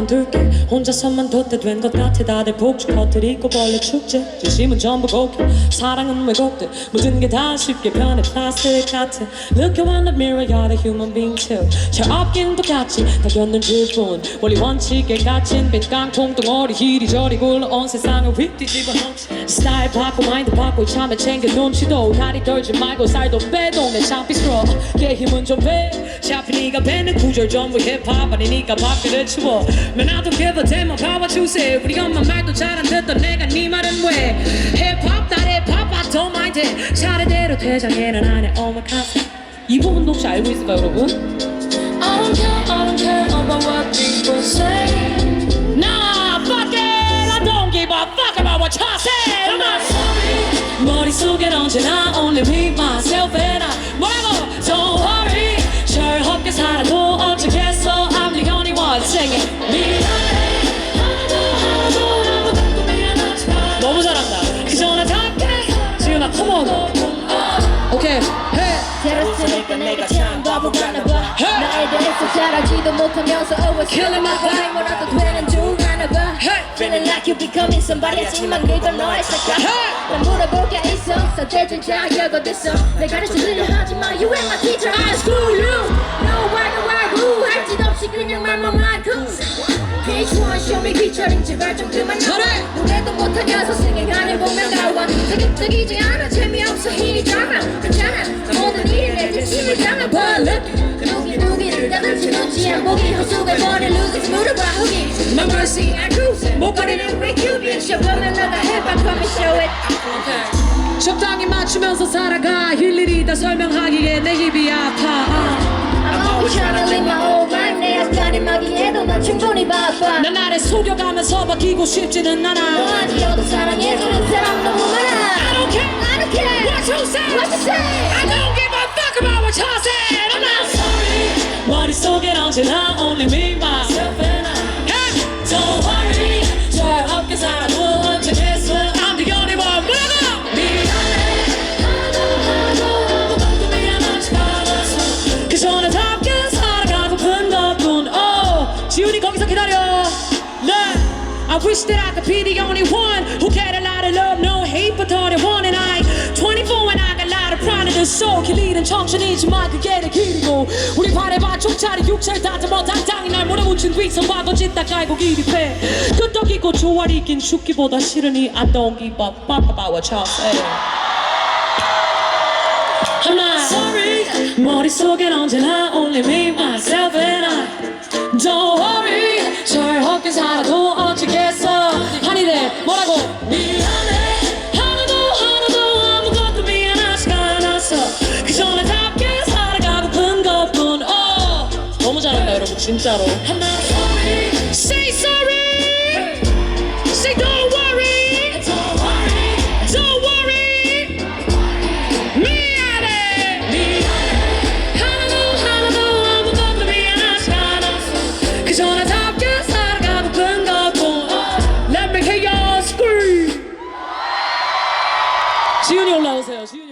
관둘게. 혼자서만 뒀대 된것 같아. 다들 복주 커트 입고 벌레 축제. 진심은 전부 곡해. 사랑은 왜곡돼? 모든 게 다 쉽게 변해 플라스틱 같아. Look around the mirror? You're a human being too. 셔없긴 똑같지 다 겪는 뿐 원리 원칙에 갇힌 빛깡통 덩어리 이리저리 굴러온 세상을 휙 뒤집어 놓지 스타일 바꿔 마인드 바꿔. 참에 챙겨 눈치도. 다리 떨지 말고 살도 빼도 내 창피 스트로 걔 힘은 좀빼 샤피 니가 배는 구절 전부 힙합 아니니까 밖을 치워 Man I don't give a damn about what you say 우리 엄마 말도 잘 안 듣던 내가 네 말은 왜 힙합 다 힙합 I don't mind it 차례대로 퇴장에는 안해 오마카세 이 부분도 혹시 알고 있을까요 여러분? I don't care, I don't care about what people say. Nah, fuck it, I don't give a fuck about what y'all say. I'm not sorry. 머릿속엔 언제나 only me, myself and 못하면서 always Killing my vibe. 뭐라도 되는 줄 아나봐 Hey. Feeling like you becoming somebody 하지만 그건 너의 Hey. 난 물어볼 게 있어 서대준 자격 어딨어 내 가르쳐주려 하지마 You ain't my teacher I school you No why no why who 할짓 없이 그냥 말만 많고 Page one show me featuring 제발 좀 그만 나와. 노래도 녀석 생각하는 보면 나와 자극적이지 않아 재미없어 힘이 작아 괜찮아 모든 내 자신을 당한 But look 펼쳐놓지 안 보기 허수고해버린 losers 물어봐 후기 No mercy I cruise 못 버리는 recubian 쇼보면 너가 해봐 come and show it 적당히 맞추면서 살아가 일일이 다 설명하기에 내 입이 아파 I'm always trying to live my own life 내 앞가림하기에도 난 충분히 바빠 난 나를 속여가면서 바뀌고 싶지는 않아 너 아니어도 사랑해주는 사람 너무 많아 I don't care I don't care what you say What you say I don't give a fuck about what you say I'm not 머릿속엔 언제나 only me myself and I hey, Don't worry 철없게 살아도 어쩌겠어 I'm the only one 뭐라고 미안해 하나도 하나도 아무것도 미안하지 않았어 그저 나답게 살아가고픈 것뿐 oh, 지훈이 거기서 기다려 네 I wish that I could be the only one who get a lot of love, no hate, but all they want soul 길이는 청춘이지만 그게 내 길이고. 우리 바래봐 총차리 육체를 다듬어 당당히 날 몰아붙인 위선과 거짓다 깔고 기립해. 끄떡이고 조화리 있긴 죽기보다 싫으니 I don't give what y'all say I'm not sorry. 머릿속엔 언제나 only me, myself and I. Don't worry. 철없게 살아도 어쩌겠어 한이네 뭐라고 잘한